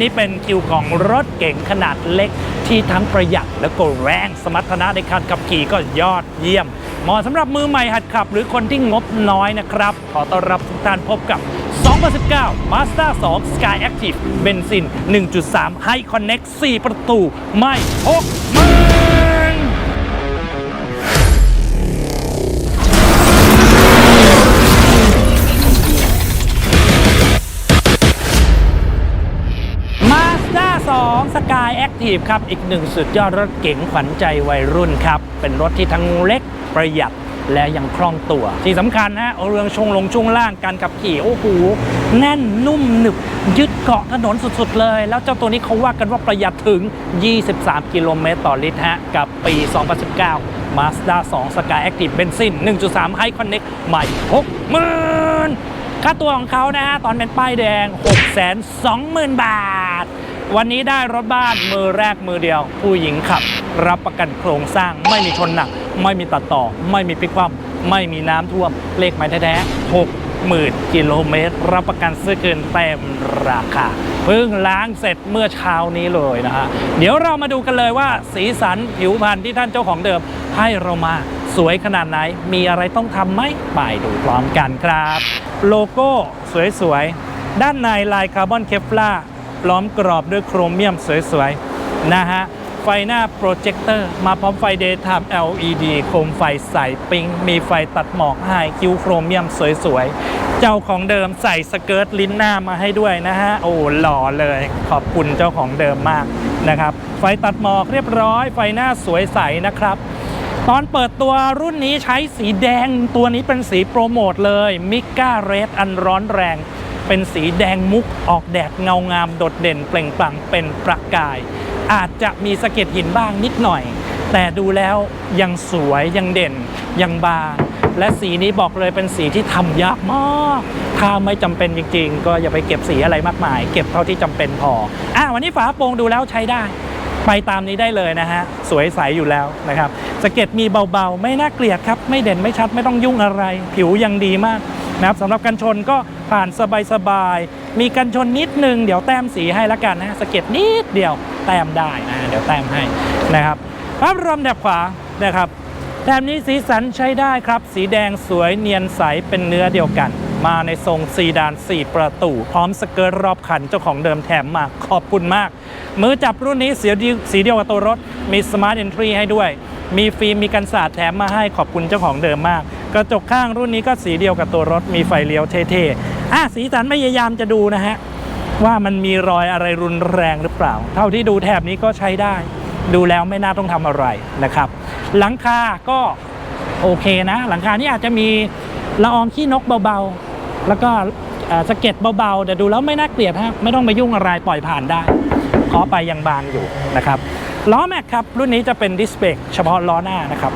นี้เป็นคิวของรถเก๋งขนาดเล็ก ที่ทั้งประหยัดและก็แรงสมรรถนะในการขับขี่ก็ยอดเยี่ยมเหมาะสำหรับมือใหม่หัดขับ หรือคนที่งบน้อยนะครับ ขอต้อนรับทุกท่านพบกับ 2019 Mazda 2 Sky Active เบนซิน 1.3 High Connect 4 ประตู ไม่6มื 2 Sky Active ครับ อีกหนึ่งสุดยอดรถเก๋งขวัญใจวัยรุ่นครับ เป็นรถที่ทั้งเล็กประหยัดและยังคล่องตัว ที่สำคัญฮะเรื่องชงลงช่วงล่างการขับขี่ โอ้โห แน่นนุ่มหนึบ ยึดเกาะถนนสุดๆเลย แล้วเจ้าตัวนี้เขาว่ากันว่าประหยัดถึง 23 กิโลเมตรต่อลิตรฮะ กับปี 2019 Mazda 2 Sky Active เบนซิน 1.3 High Connect ใหม่60,000ค่าตัวของเขานะฮะ ตอนเป็นป้ายแดง 620,000 บาท วันนี้ได้รถบ้านมือแรกมือเดียว ผู้หญิงขับ รับประกันโครงสร้างไม่มีชนหนัก ไม่มีตัดต่อ ไม่มีพลิกคว่ำไม่มีน้ำท่วม เลขหมายแท้ๆ60,000กิโลเมตร รับประกันซื้อเกินเต็มราคาเพิ่งล้างเสร็จเมื่อเช้านี้เลยนะฮะเดี๋ยวเรามาดูกันเลยว่า สีสันผิวพรรณที่ท่านเจ้าของเดิม ให้เรามาสวยขนาดไหน มีอะไรต้องทำไหมไปดูพร้อมกันครับ โลโก้สวยๆ ด้านในลายคาร์บอนเคฟลาร์ ล้อมกรอบด้วยโครเมียมสวยๆ นะฮะ ไฟหน้าโปรเจคเตอร์มาพร้อมไฟ Daytime LED โคมไฟใสปิง มีไฟตัดหมอกให้คิ้วโครเมียมสวยๆ เจ้าของเดิมใส่สเกิร์ตลิ้นหน้ามาให้ด้วยนะฮะ โอ้หล่อเลย ขอบคุณเจ้าของเดิมมากนะครับ ไฟตัดหมอกเรียบร้อย ไฟหน้าสวยใสนะครับตอนเปิดตัวรุ่นนี้ใช้สีแดงตัวนี้เป็นสีโปรโมทเลยมิก้าเรดอันร้อนแรง เป็นสีแดงมุกออกแดดเงางามโดดเด่นเปล่งปลั่งเป็นประกาย อาจจะมีสะเก็ดหินบ้างนิดหน่อย แต่ดูแล้วยังสวยยังเด่นยังบางและสีนี้บอกเลยเป็นสีที่ทำยากมาก ถ้าไม่จำเป็นจริง ๆ ก็อย่าไปเก็บสีอะไรมากมาย เก็บเท่าที่จำเป็นพออะวันนี้ฝาโปร่งดูแล้วใช้ได้ ไปตามนี้ได้เลยนะฮะ สวยใสอยู่แล้วนะครับสะเก็ดมีเบาๆ ไม่น่าเกลียดครับ ไม่เด่นไม่ชัดไม่ต้องยุ่งอะไร ผิวยังดีมากนะครับสำหรับกันชนก็ ผ่านสบายๆ มีกันชนนิดนึง เดี๋ยวแต้มสีให้ละกันนะสะเก็ดนิดเดียวแต้มได้นะเดี๋ยวแต้มให้นะครับภาพรวมแถบขวานะครับแถบนี้สีสันใช้ได้ครับ สีแดงสวยเนียนใสเป็นเนื้อเดียวกัน มาในทรงซีดาน 4 ประตู พร้อมสเกิร์ตรอบคันเจ้าของเดิมแถมมาขอบคุณมาก มือจับรุ่นนี้สีเดีสีเดียวกับตัวรถมีสมาร์ทเอนทรีให้ด้วย มีฟิล์มมีกันสาดแถมมาให้ขอบคุณเจ้าของเดิมมาก กระจกข้างรุ่นนี้ก็สีเดียวกับตัวรถมีไฟเลี้ยวเท่ๆอะสีสันพยายามจะดูนะฮะ ว่ามันมีรอยอะไรรุนแรงหรือเปล่า เท่าที่ดูแถบนี้ก็ใช้ได้ ดูแล้วไม่น่าต้องทำอะไรนะครับ หลังคาก็โอเคนะ หลังคานี่อาจจะมีละอองขี้นกเบาๆ แล้วก็สะเก็ดเบาๆแต่ดูแล้วไม่น่าเกลียดฮะไม่ต้องไปยุ่งอะไรปล่อยผ่านได้ขอไปยังบางอยู่นะครับ ล้อแม็กครับ รุ่นนี้จะเป็นดิสเบรกเฉพาะล้อหน้านะครับ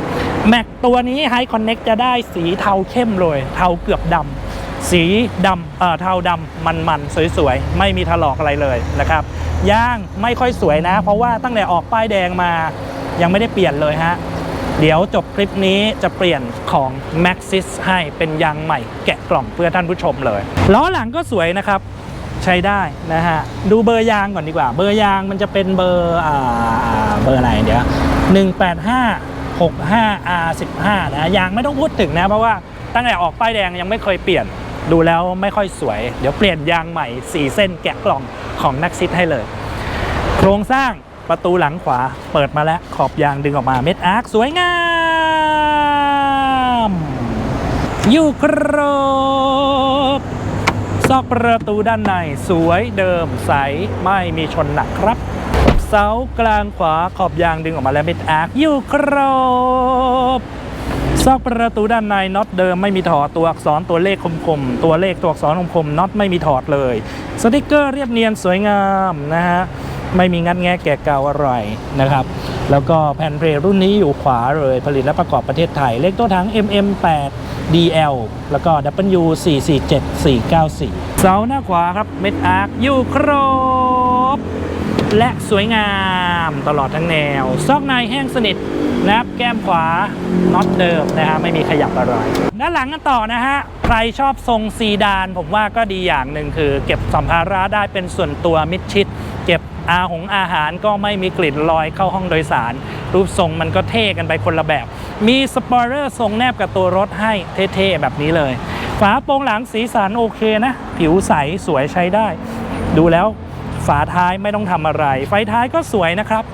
แม็กตัวนี้ High Connect จะได้สีเทาเข้มเลย เทาเกือบดำสีดำเอ่อเทาดำมันๆ สวยๆ ไม่มีถลอกอะไรเลยนะครับย่างไม่ค่อยสวยนะ เพราะว่าตั้งแต่ออกป้ายแดงมายังไม่ได้เปลี่ยนเลยฮะเดี๋ยวจบคลิปนี้จะเปลี่ยนของ Maxis ให้เป็นยางใหม่แกะกล่องเพื่อท่านผู้ชมเลย ล้อหลังก็สวยนะครับ ใช้ได้นะฮะดูเบอร์ยางก่อนดีกว่า เบอร์ยางมันจะเป็นเบอร์อ่าเบอร์อะไรเดี๋ยว185 65 R15 นะยางไม่ต้องพูดถึงนะ เพราะว่าตั้งแต่ออกป้ายแดงยังไม่เคยเปลี่ยนดูแล้วไม่ค่อยสวย เดี๋ยวเปลี่ยนยางใหม่ 4 เส้นแกะกล่องของ Maxis ให้เลย โครงสร้างประตูหลังขวาเปิดมาแล้วขอบยางดึงออกมาเม็ดอาร์คสวยงาม อยู่ครบ ซอกประตูด้านในสวยเดิมใสไม่มีชนหนักครับ เสากลางขวาขอบยางดึงออกมาแล้วมิดอคอยู่ครบซอกประตูด้านในน็อตเดิมไม่มีถอดตัวอักษรตัวเลขคมๆตัวเลขตัวอักษรคมๆน็อตไม่มีถอดเลย สติกเกอร์เรียบเนียนสวยงามนะฮะ ไม่มีงัดแงะแกะเกาอะไรนะครับ แล้วก็แผ่นเพลรุ่นนี้อยู่ขวาเลยผลิตและประกอบประเทศไทย เลขตัวถัง MM8 DL แล้วก็ W447494 เสาหน้าขวาครับเม็ดอาร์คอยู่ครบ และสวยงามตลอดทั้งแนว ซอกในแห้งสนิทนะครับแก้มขวาน็อตเดิมนะฮะไม่มีขยับอะไร ด้านหลังกันต่อนะฮะ ใครชอบทรงซีดาน ผมว่าก็ดีอย่างหนึ่งคือ เก็บสัมภาระได้เป็นส่วนตัวมิดชิด เก็บ อาหงอาหารก็ไม่มีกลิ่นลอยเข้าห้องโดยสาร รูปทรงมันก็เท่กันไปคนละแบบ มีสปอยเลอร์ทรงแนบกับตัวรถให้เท่ๆแบบนี้เลย ฝาโปรงหลังสีสันโอเคนะ ผิวใสสวยใช้ได้ ดูแล้วฝาท้ายไม่ต้องทำอะไร ไฟท้ายก็สวยนะครับ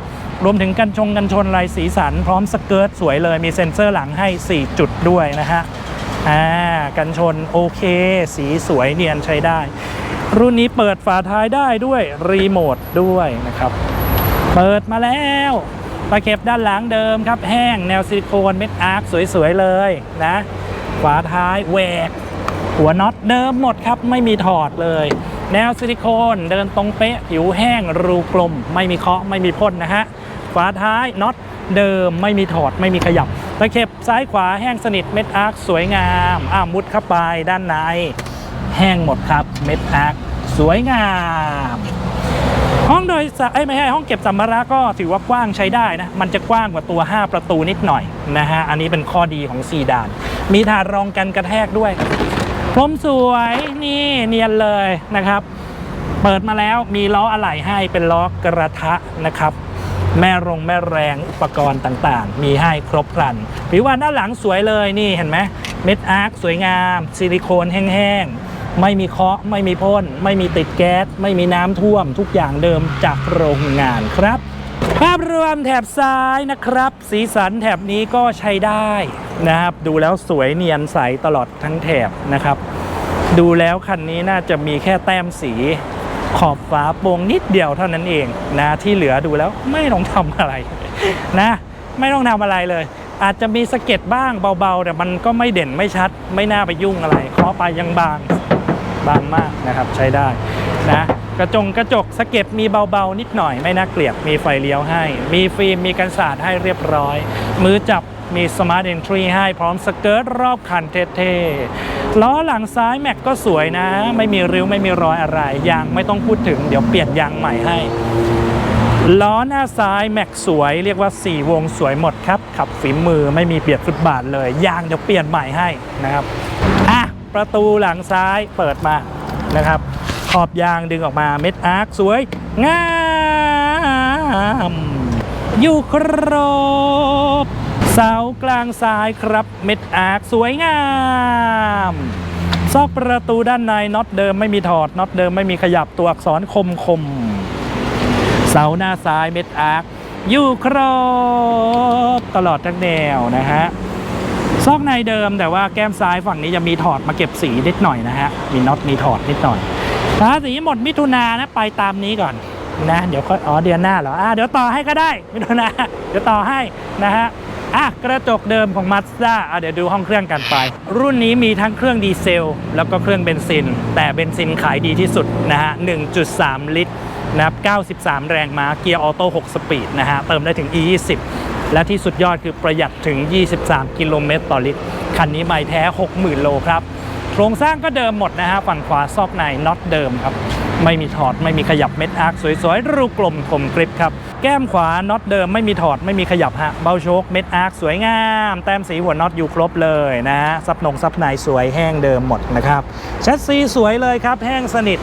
รวมถึงกันชงกันชนลายสีสัน พร้อมสเกิร์ตสวยเลยมีเซ็นเซอร์หลังให้ 4 จุดด้วยนะฮะอ่ากันชนโอเค สีสวยเนียนใช้ได้ รุ่นนี้เปิดฝาท้ายได้ด้วยรีโมทด้วยนะครับ เปิดมาแล้วตะเข็บด้านหลังเดิมครับ แห้งแนวซิลิโคนเม็ดอาร์คสวยๆเลยนะฝาท้ายแหวก หัวน็อตเดิมหมดครับ ไม่มีถอดเลย แนวซิลิโคนเดินตรงเป๊ะ ผิวแห้งรูกลม ไม่มีเคาะไม่มีพ่นนะฮะฝาท้ายน็อตเดิมไม่มีถอดไม่มีขยับตะเข็บซ้ายขวาแห้งสนิทเม็ดอาร์คสวยงาม อ่ามุดเข้าไปด้านใน แห้งหมดครับเม็ดอาร์คสวยงาม ห้องโดยสารเอ้ไม่ใช่ห้องเก็บสัมภาระก็ถือว่ากว้างใช้ได้นะ มันจะกว้างกว่าตัว 5 ประตูนิดหน่อยนะฮะ อันนี้เป็นข้อดีของซีดาน มีถาดรองกันกระแทกด้วยพรมสวยนี่เนียนเลยนะครับ เปิดมาแล้วมีล้ออะไหล่ให้เป็นล้อกระทะนะครับแม่รงแม่แรงอุปกรณ์ต่างๆ มีให้ครบครันผิววานด้านหลังสวยเลยนี่เห็นไหมเม็ดอาร์คสวยงาม ซิลิโคนแห้งๆ ไม่มีเคาะไม่มีพ่นไม่มีติดแก๊ส ไม่มีน้ำท่วม ทุกอย่างเดิมจากโรงงานครับ ภาพรวมแถบซ้ายนะครับ สีสันแถบนี้ก็ใช้ได้นะครับ ดูแล้วสวยเนียนใสตลอดทั้งแถบนะครับ ดูแล้วคันนี้น่าจะมีแค่แต้มสีขอบฝาโปร่งนิดเดียวเท่านั้นเองนะที่เหลือดูแล้วไม่ต้องทำอะไรนะ ไม่ต้องทำอะไรเลย อาจจะมีสะเก็ดบ้างเบาๆ แต่มันก็ไม่เด่นไม่ชัด ไม่น่าไปยุ่งอะไรเคาะไปยังบาง บางมากนะครับใช้ได้นะกระจงกระจกสะเก็ดมีเบาๆ นิดหน่อยไม่น่าเกลียดมีไฟเลี้ยวให้ มีฟิล์มมีกันสาดให้เรียบร้อย มือจับมีสมาร์ทเอนทรีให้พร้อมสเกิร์ตรอบคันเท่ๆ ล้อหลังซ้ายแม็กก็สวยนะ ไม่มีริ้วไม่มีรอยอะไร ยางไม่ต้องพูดถึงเดี๋ยวเปลี่ยนยางใหม่ให้ ล้อหน้าซ้ายแม็กสวย เรียกว่า 4 วงสวยหมดครับ ขับฝีมือไม่มีเปียกฟุตบาทเลย ยางเดี๋ยวเปลี่ยนใหม่ให้นะครับ ประตูหลังซ้ายเปิดมานะครับ ขอบยางดึงออกมาเม็ดอาร์คสวยงามอยู่ครบเสากลางซ้ายครับเม็ดอาร์คสวยงามซอกประตูด้านในน็อตเดิมไม่มีถอดน็อตเดิมไม่มีขยับตัวอักษรคมคมเสาหน้าซ้ายเม็ดอาร์คอยู่ครบตลอดทั้งแนวนะฮะ ซอกในเดิมแต่ว่าแก้มซ้ายฝั่งนี้จะมีถอดมาเก็บสีนิดหน่อยนะฮะ มีน็อตมีถอดนิดหน่อยภาษีหมดมิถุนานะไปตามนี้ก่อนนะเดี๋ยวค่อยอ๋อเดือนหน้าเหรออะเดี๋ยวต่อให้ก็ได้มิถุนาเดี๋ยวต่อให้นะฮะอะกระจกเดิมของ Mazda อะเดี๋ยวดูห้องเครื่องกันไป รุ่นนี้มีทั้งเครื่องดีเซล แล้วก็เครื่องเบนซิน แต่เบนซินขายดีที่สุดนะฮะ 1.3 ลิตร นะครับ 93 แรงม้า เกียร์ออโต้ 6 สปีดนะฮะ เติมได้ถึง E20 และที่สุดยอดคือประหยัดถึง 23 กิโลเมตรต่อลิตร คันนี้ไม่แท้ 60,000 โลครับ โครงสร้างก็เดิมหมดนะฮะ ฝั่งขวาซอกในน็อตเดิมครับ ไม่มีถอด ไม่มีขยับเม็ดอาร์คสวยๆ รูกลมคมกริบครับ แก้มขวาน็อตเดิมไม่มีถอด ไม่มีขยับฮะ เบาโชคเม็ดอาร์คสวยงาม แต้มสีหัวน็อตอยู่ครบเลยนะฮะซับนงซับในสวยแห้งเดิมหมดนะครับ แชสซีสวยเลยครับ แห้งสนิท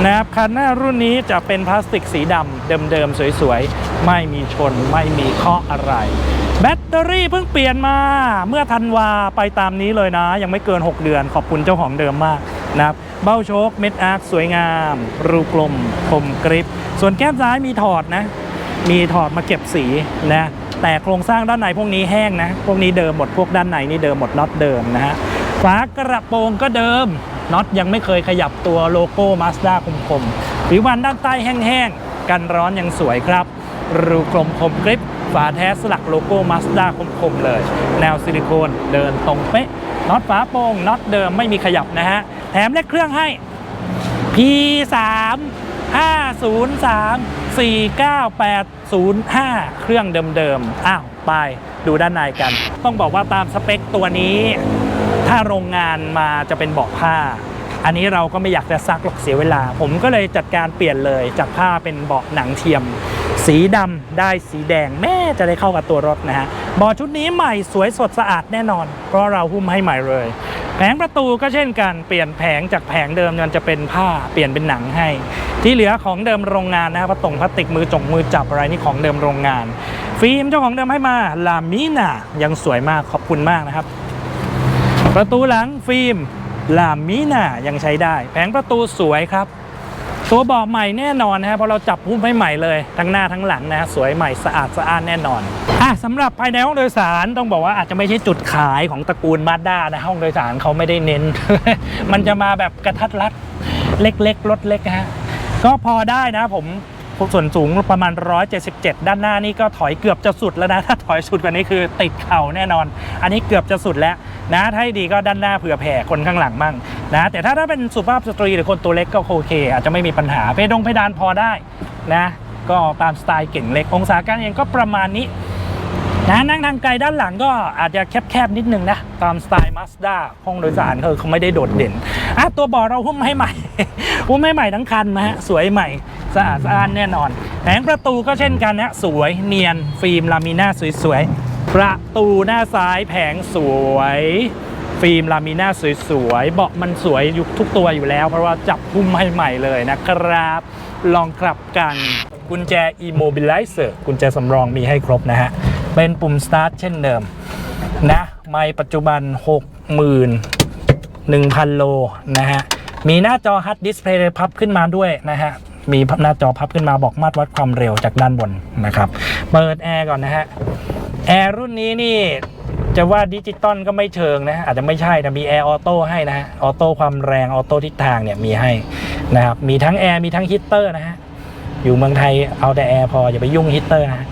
นะครับคันหน้ารุ่นนี้จะเป็นพลาสติกสีดำเดิมๆสวยๆ ไม่มีชนไม่มีเคาะอะไร แบตเตอรี่เพิ่งเปลี่ยนมาเมื่อธันวาไปตามนี้เลยนะ ยังไม่เกิน 6 เดือนขอบคุณเจ้าของเดิมมากนะครับเบ้าโชคเม็ดอาร์คสวยงาม รูกลมคมกริบส่วนแก้มซ้ายมีถอดนะ มีถอดมาเก็บสีนะแต่โครงสร้างด้านในพวกนี้แห้งนะ พวกนี้เดิมหมดพวกด้านในนี่เดิมหมดน็อตเดิมนะฮะฝากระโปรงก็เดิม น็อตยังไม่เคยขยับตัวโลโก้มาสด้าคมๆผิววันด้านใต้แห้งๆ กันร้อนยังสวยครับ รูกลมคมกริบฝาแท้สลักโลโก้มาสด้าคมๆเลย แนวซิลิโคนเดินตรงเป๊ะน็อตฝาโปร่งน็อตเดิมไม่มีขยับนะฮะ แถมเลขเครื่องให้ P3 503 49805 เครื่องเดิมๆ อ้าว ไป ดูด้านในกัน ต้องบอกว่าตามสเปคตัวนี้ ถ้าโรงงานมาจะเป็นเบาะผ้า อันนี้เราก็ไม่อยากจะซักหรอกเสียเวลา ผมก็เลยจัดการเปลี่ยนเลยจากผ้าเป็นเบาะหนังเทียม สีดำได้สีแดงแม่จะได้เข้ากับตัวรถนะฮะเบาะชุดนี้ใหม่สวยสดสะอาดแน่นอน เพราะเราหุ้มให้ใหม่เลยแผงประตูก็เช่นกันเปลี่ยนแผงจากแผงเดิมมันจะเป็นผ้าเปลี่ยนเป็นหนังให้ ที่เหลือของเดิมโรงงานนะครับพลาตงพลาสติกมือจงมือจับอะไรนี่ของเดิมโรงงาน ฟิล์มเจ้าของเดิมให้มาลามิน่ายังสวยมากขอบคุณมากนะครับ ประตูหลังฟิล์มลามิน่ายังใช้ได้ แผงประตูสวยครับ ตัวเบาะใหม่แน่นอนนะฮะเพราะเราจับหุ้มให้ใหม่เลยทั้งหน้าทั้งหลังนะสวยใหม่สะอาดสะอ้านแน่นอนอะสำหรับภายในห้องโดยสารต้องบอกว่าอาจจะไม่ใช่จุดขายของตระกูลมาด้านะห้องโดยสารเขาไม่ได้เน้น มันจะมาแบบกระทัดรัดเล็กๆรถเล็กนะฮะก็พอได้นะผม ส่วนสูงประมาณ 177 ด้านหน้านี่ก็ถอยเกือบจะสุดแล้วนะ ถ้าถอยสุดกว่านี้คือติดเข่าแน่นอน อันนี้เกือบจะสุดแล้วนะถ้าดีก็ด้านหน้าเผื่อแผ่คนข้างหลังมั่งนะแต่ถ้าถ้าเป็นสุภาพสตรีหรือคนตัวเล็กก็โอเค อาจจะไม่มีปัญหาเพดงเพดานพอได้นะก็ตามสไตล์เก่งเล็กองศาการเองก็ประมาณนี้ นะนั่งทางไกลด้านหลังก็อาจจะแคบๆ นิดนึงนะ ตามสไตล์มาสด้าห้องโดยสารเขาเขาไม่ได้โดดเด่นอะตัวเบาเราหุ้มให้ใหม่ หุ้มให้ใหม่ทั้งคันนะฮะ สวยใหม่ สะอาดสะอ้านแน่นอนแผงประตูก็เช่นกันนะ สวยเนียน ฟิล์มลามิน่าสวยๆ ประตูหน้าซ้ายแผงสวย ฟิล์มลามิน่าสวยๆ เบาะมันสวยอยู่ทุกตัวอยู่แล้ว เพราะว่าจับหุ้มให้ใหม่เลยนะครับ ลองกลับกันกุญแจ Immobilizer กุญแจสำรองมีให้ครบนะฮะ เป็นปุ่ม start เช่นเดิมนะไม่ปัจจุบัน 61,000 โลนะฮะ มีหน้าจอ Hard Display พับขึ้นมาด้วยนะฮะ มีหน้าจอพับขึ้นมาบอกมาตรวัดความเร็วจากด้านบนนะครับ เปิดแอร์ก่อนนะฮะ แอร์รุ่นนี้นี่จะว่าดิจิตอลก็ไม่เชิงนะอาจจะไม่ใช่แต่มีแอร์ออโต้ให้นะฮะ ออโต้ความแรงออโต้ทิศทางเนี่ยมีให้นะครับ มีทั้งแอร์มีทั้งฮีตเตอร์นะฮะ อยู่เมืองไทยเอาแต่แอร์พออย่าไปยุ่งฮีตเตอร์นะฮะ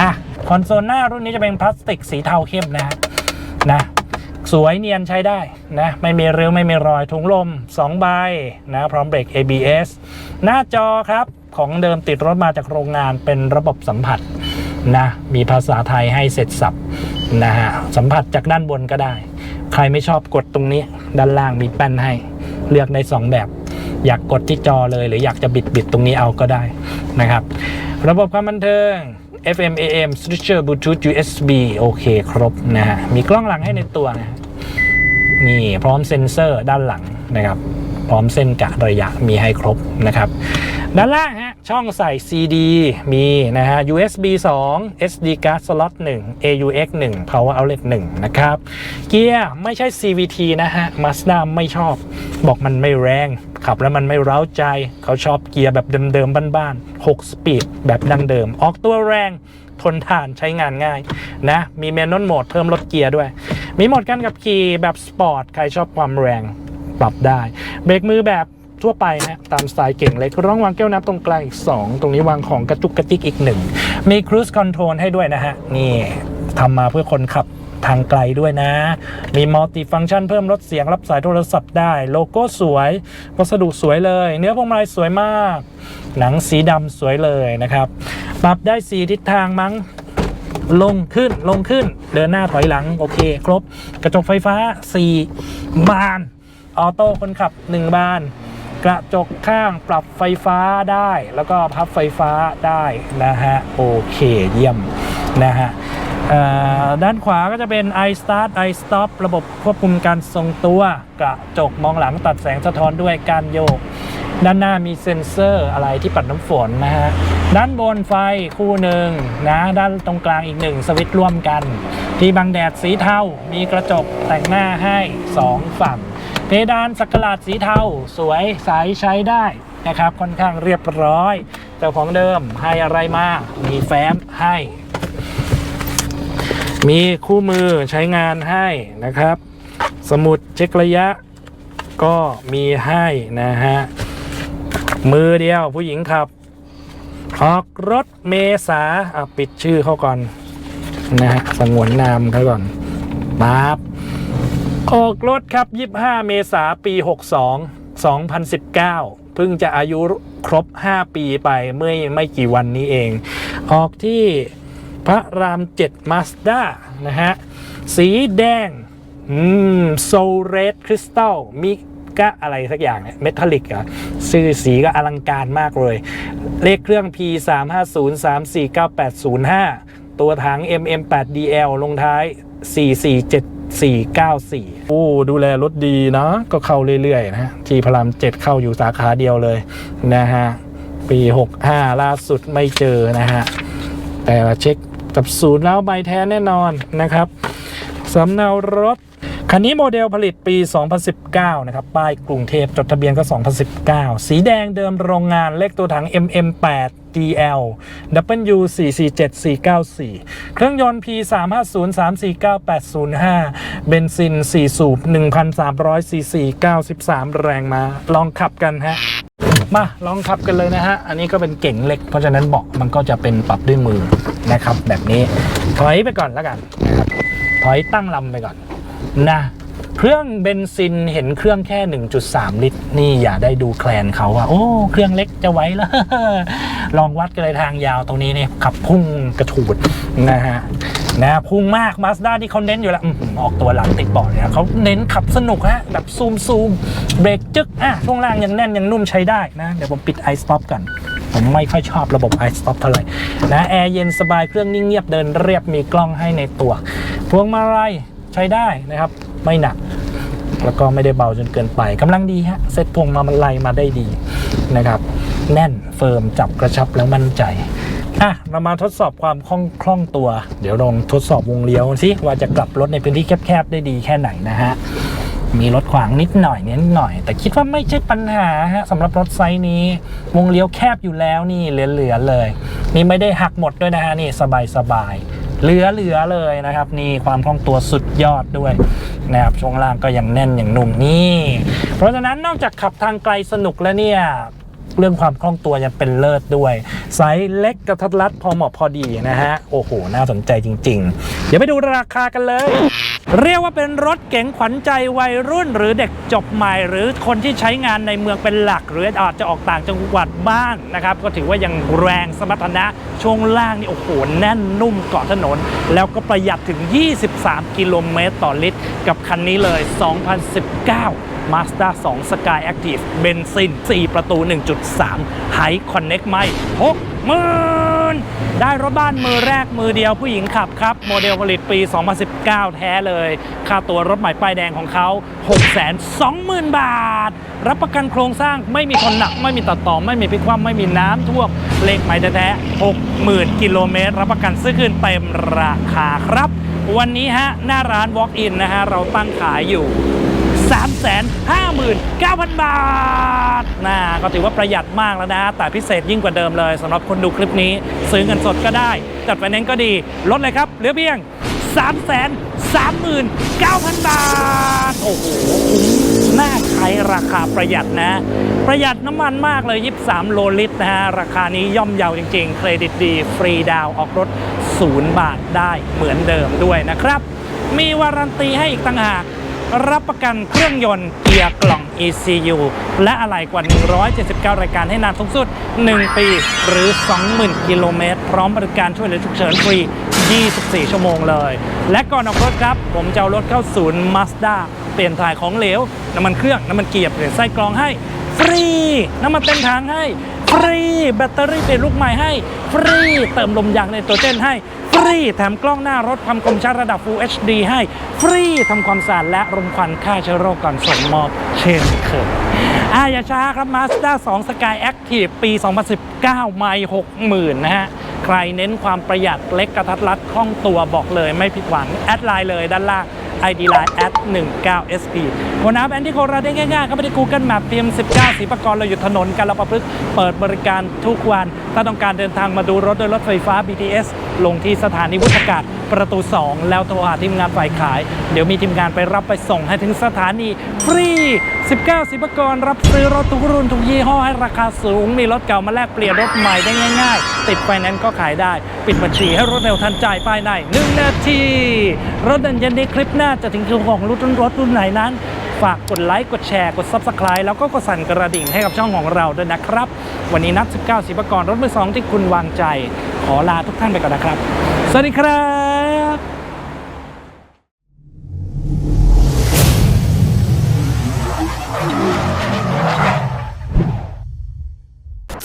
อะ คอนโซลหน้ารุ่นนี้จะเป็นพลาสติกสีเทาเข้มนะฮะนะสวยเนียนใช้ได้นะไม่มีเริ้วไม่มีรอยถุงลม 2 ใบนะพร้อมเบรก ABS หน้าจอครับของเดิมติดรถมาจากโรงงานเป็นระบบสัมผัสนะมีภาษาไทยให้เสร็จสับนะฮะสัมผัสจากด้านบนก็ได้ ใครไม่ชอบกดตรงนี้ ด้านล่างมีแป้นให้ เลือกได้ 2 แบบ อยากกดที่จอเลย หรืออยากจะบิดบิดตรงนี้เอาก็ได้นะครับ ระบบความบันเทิง FM AM Switcher Bluetooth USB โอเคครบนะฮะ มีกล้องหลังให้ในตัวนะฮะนี่พร้อมเซ็นเซอร์ด้านหลังนะครับ พร้อมเส้นกะระยะมีให้ครบนะครับ ด้านล่างฮะช่องใส่ CD มีนะฮะ USB 2 SD card slot 1 AUX 1 Power outlet 1 นะครับ เกียร์ไม่ใช่ CVT นะฮะ Mazda ไม่ชอบ บอกมันไม่แรง ขับแล้วมันไม่เร้าใจ เขาชอบเกียร์แบบเดิมๆ บ้านๆ 6 สปีดแบบดังเดิม ออกตัวแรงทนทานใช้งานง่ายนะ มีแมนนวลโหมดเพิ่มลดเกียร์ด้วย มีโหมดการขับขี่แบบสปอร์ต ใครชอบความแรงปรับได้ เบรกมือแบบ ทั่วไปนะตามสไตล์เก่งเล็กร่องวางแก้วน้ำตรงกลางอีก 2 ตรงนี้วางของกระจุกกระติกอีก 1 มีครู i คอนโทรลให้ด้วยนะฮะ นี่ทำมาเพื่อคนขับทางไกลด้วยนะ มีมัลติฟัง c t ชันเพิ่มลดเสียงรับสายโทรศัพท์ได้ โลโก้สวย วัสดุสวยเลย เนื้อพวงมาลัยสวยมาก หนังสีดำสวยเลยนะครับ ปรับได้4ทิศทางมั้ง ลงขึ้นลงขึ้น เดินหน้าถอยหลัง โอเค ครบ กระจกไฟฟ้า 4 บาน ออโต้คนขับ 1 บาน กระจกข้างปรับไฟฟ้าได้ แล้วก็พับไฟฟ้าได้นะฮะโอเคเยี่ยมนะฮะด้านขวาก็จะเป็น i start i stop ระบบควบคุมการทรงตัว กระจกมองหลังตัดแสงสะท้อนด้วยการโยก ด้านหน้ามีเซ็นเซอร์อะไรที่ปัดน้ำฝนนะฮะ ด้านบนไฟคู่หนึ่งนะ ด้านตรงกลางอีกหนึ่งสวิตช์ร่วมกัน ที่บังแดดสีเทา มีกระจกแต่งหน้าให้ 2 ฝั่ง เพดานสักหลาดสีเทา สวยใสใช้ได้นะครับ ค่อนข้างเรียบร้อย เจ้าของเดิมให้อะไรมา มีแฟ้มให้ มีคู่มือใช้งานให้นะครับ สมุดเช็คระยะก็มีให้นะฮะ มือเดียวผู้หญิงขับ ออกรถเมษาอะปิดชื่อเขาก่อนนะฮะสงวนนามเขาก่อนปั๊บ ออกรถครับ 25 เมษาปี 62 2019 เพิ่งจะอายุครบ 5 ปีไปเมื่อไม่กี่วันนี้เอง ออกที่พระราม7มาสด้านะฮะ สีแดง อืม โซเรดคริสตัลมีกะอะไรสักอย่างเนี่ยเมทัลลิกอะชื่อสีก็อลังการมากเลย เลขเครื่อง P 3 5 0 3 4 9 8 0 5 ตัวถัง MM 8 DL ลงท้าย 494 โอ้ดูแลรถดีเนาะก็เข้าเรื่อยๆนะที่พระราม7เข้าอยู่สาขาเดียวเลยนะฮะปี 65 ล่าสุดไม่เจอนะฮะ แต่เช็คกับศูนย์แล้วใบแท้แน่นอนนะครับสำเนารถ คันนี้โมเดลผลิตปี 2019 นะครับ ป้ายกรุงเทพจดทะเบียนก็ 2019 สีแดงเดิมโรงงานเลขตัวถัง MM8 DL W447494 เครื่องยนต์ P350349805 เบนซิน 4 สูบ 1,300 ซีซี 93 แรงมา ลองขับกันฮะ มาลองขับกันเลยนะฮะ อันนี้ก็เป็นเก่งเล็ก เพราะฉะนั้นเบาะมันก็จะเป็นปรับด้วยมือนะครับ แบบนี้ ถอยไปก่อนแล้วกันนะครับ ถอยตั้งลำไปก่อน นะเครื่องเบนซินเห็นเครื่องแค่ 1.3 ลิตร นี่อย่าได้ดูแคลนเขาว่า โอ้เครื่องเล็กจะไหวแล้ว ลองวัดกันเลยทางยาวตรงนี้เนี่ยขับพุ่งกระฉูดนะฮะนะพุ่งมากมาสด้าที่เขาเน้นอยู่แล้วออกตัวหลังติดเบาะเนี่ยเขาเน้นขับสนุกฮะแบบซูมซูมเบรกจึกอะช่วงล่างยังแน่นยังนุ่มใช้ได้นะ เดี๋ยวผมปิดไอสต็อปกัน ผมไม่ค่อยชอบระบบไอสต็อปเท่าไหร่นะแอร์เย็นสบายเครื่องนิ่งเงียบเดินเรียบมีกล้องให้ในตัวพวงมาลัย ใช้ได้นะครับ ไม่หนัก แล้วก็ไม่ได้เบาจนเกินไปกำลังดีฮะเซ็ตพวงมาลัยมาได้ดีนะครับ แน่นเฟิร์มจับกระชับแล้วมั่นใจอะเรามาทดสอบความคล่องคล่องตัว เดี๋ยวลองทดสอบวงเลี้ยวสิว่าจะกลับรถในพื้นที่แคบๆได้ดีแค่ไหนนะฮะมีรถขวางนิดหน่อยนิดหน่อย แต่คิดว่าไม่ใช่ปัญหาฮะสำหรับรถไซส์นี้ วงเลี้ยวแคบอยู่แล้วนี่เหลือๆเลย นี่ไม่ได้หักหมดด้วยนะฮะนี่สบาย ๆเหลือๆเลยนะครับนี่ความคล่องตัวสุดยอดด้วยนะครับช่วงล่างก็ยังแน่นอย่างนุ่มนี่ เพราะฉะนั้นนอกจากขับทางไกลสนุกแล้วเนี่ย เรื่องความคล่องตัวยังเป็นเลิศด้วย ไซส์เล็กกระทัดรัดพอเหมาะพอดีนะฮะ โอ้โห น่าสนใจจริง ๆ เดี๋ยวไปดูราคากันเลย เรียกว่าเป็นรถเก๋งขวัญใจวัยรุ่น หรือเด็กจบใหม่ หรือคนที่ใช้งานในเมืองเป็นหลัก หรืออาจจะออกต่างจังหวัดบ้างนะครับ ก็ถือว่ายังแรงสมรรถนะช่วงล่างนี่โอ้โหแน่นนุ่มเกาะถนน แล้วก็ประหยัดถึง 23 กิโลเมตรต่อลิตร กับคันนี้เลย 2019 Mazda 2 Sky Active เบนซิน 4 ประตู 1.3 High Connect ไม่6หมื่นได้รถบ้านมือแรกมือเดียวผู้หญิงขับครับ โมเดลผลิตปี 2019 แท้เลย ค่าตัวรถใหม่ป้ายแดงของเขา 620,000 บาท รับประกันโครงสร้างไม่มีคนหนัก ไม่มีตัดต่อ ไม่มีพิกคว่ำไม่มีน้ำท่วมเลขใหม่แท้ๆ60,000 กิโลเมตร รับประกันซื้อคืนเต็มราคาครับ วันนี้ฮะหน้าร้าน Walk In นะฮะเราตั้งขายอยู่ 359,000 บาทนะก็ถือว่าประหยัดมากแล้วนะ แต่พิเศษยิ่งกว่าเดิมเลยสำหรับคนดูคลิปนี้ ซื้อเงินสดก็ได้ จัดไฟแนนซ์ก็ดี ลดเลยครับ เหลือเพียง 339,000 บาท โอ้โหคุ้มน่าใช้ราคาประหยัดนะ ประหยัดน้ำมันมากเลย 23 โลลิตรนะฮะ ราคานี้ย่อมเยาจริงๆ เครดิตดี ฟรีดาวออกรถ 0 บาทได้เหมือนเดิมด้วยนะครับ มีวารันตีให้อีกต่างหาก รับประกันเครื่องยนต์เกียร์กล่อง ECU และอะไหล่กว่า 179 รายการให้นานสูงสุด 1 ปีหรือ 20,000 กิโลเมตร พร้อมบริการช่วยเหลือฉุกเฉินฟรี 24 ชั่วโมงเลย และก่อนออกรถครับ ผมจะเอารถเข้าศูนย์ Mazda เปลี่ยนถ่ายของเหลว น้ำมันเครื่อง น้ำมันเกียร์เปลี่ยนไส้กรองให้ ฟรี น้ำมันเต็มถังให้ ฟรี แบตเตอรี่เปลี่ยนลูกใหม่ให้ ฟรี เติมลมยางในตัวเจนให้ ฟรี แถมกล้องหน้ารถความคมชัดระดับ Full HD ให้ ฟรีทำความสะอาดและรมควันฆ่าเชื้อโรคก่อนส่งมอบเช่นเคยอ่าอย่าช้าครับ Mazda 2 Sky Active ปี 2019 ไม่60,000 นะฮะ ใครเน้นความประหยัดเล็กกระทัดรัดคล่องตัวบอกเลยไม่ผิดหวัง แอดไลน์เลยด้านล่าง ID Line at 19 SP หัวน้าแอนที่โคราชได้ง่ายๆเข้าไปที่ Google Map พิมพ์19 สีประกรเราอยู่ถนนกันเราประพฤกษ์เปิดบริการทุกวัน ถ้าต้องการเดินทางมาดูรถโดยรถไฟฟ้า BTS ลงที่สถานีวุฒากาศประตู 2 แล้วโทรหาทีมงานฝ่ายขาย เดี๋ยวมีทีมงานไปรับไปส่งให้ถึงสถานีฟรี 19 สิบกรรับซื้อรถทุกรุ่นทุกยี่ห้อให้ราคาสูง มีรถเก่ามาแลกเปลี่ยนรถใหม่ได้ง่ายๆ ติดไฟแนนซ์ก็ขายได้ ปิดบัญชีให้รถเร็วทันใจภายใน 1 นาที รถเด่นเย็นในคลิปหน้าจะถึงคิวของรุ่นรถรุ่นไหนนั้น ฝากกดไลค์กดแชร์กด Subscribe แล้วก็กดสั่นกระดิ่งให้กับช่องของเราด้วยนะครับ วันนี้นัด19สิบกรรถมือสองที่คุณวางใจ ขอลาทุกท่านไปก่อนนะครับ สวัสดีครับ